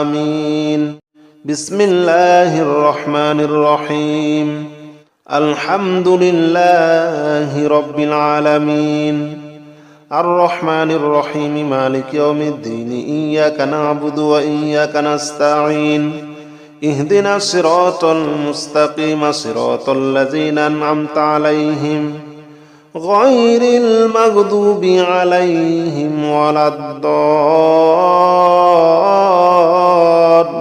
آمين بسم الله الرحمن الرحيم الحمد لله رب العالمين الرحمن الرحيم مالك يوم الدين إياك نعبد وإياك نستعين اهدنا الصراط المستقيم صراط الذين أنعمت عليهم غير المغضوب عليهم ولا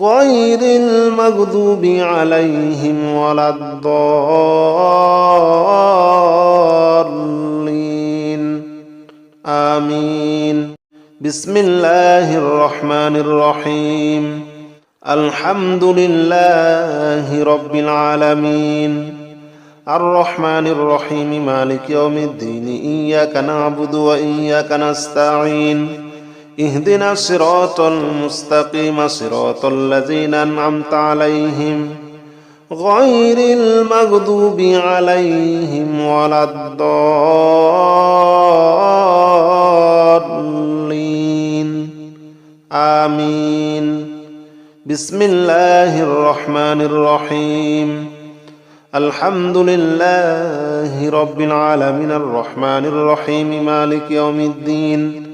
غير المغضوب عليهم ولا الضالين. آمين. بسم الله الرحمن الرحيم. الحمد لله رب العالمين. الرحمن الرحيم مالك يوم الدين إياك نعبد وإياك نستعين. اهدنا الصراط المستقيم صراط الذين أنعمت عليهم غير المغضوب عليهم ولا الضالين. آمين. بسم الله الرحمن الرحيم. الحمد لله رب العالمين الرحمن الرحيم مالك يوم الدين.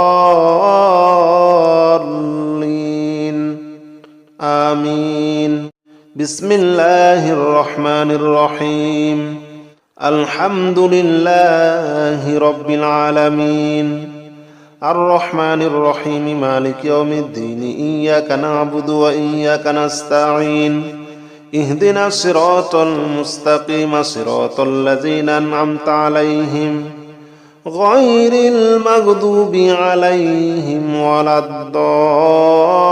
آمين بسم الله الرحمن الرحيم الحمد لله رب العالمين الرحمن الرحيم مالك يوم الدين إياك نعبد وإياك نستعين اهدنا الصراط المستقيم صراط الذين أنعمت عليهم غير المغضوب عليهم ولا الضالين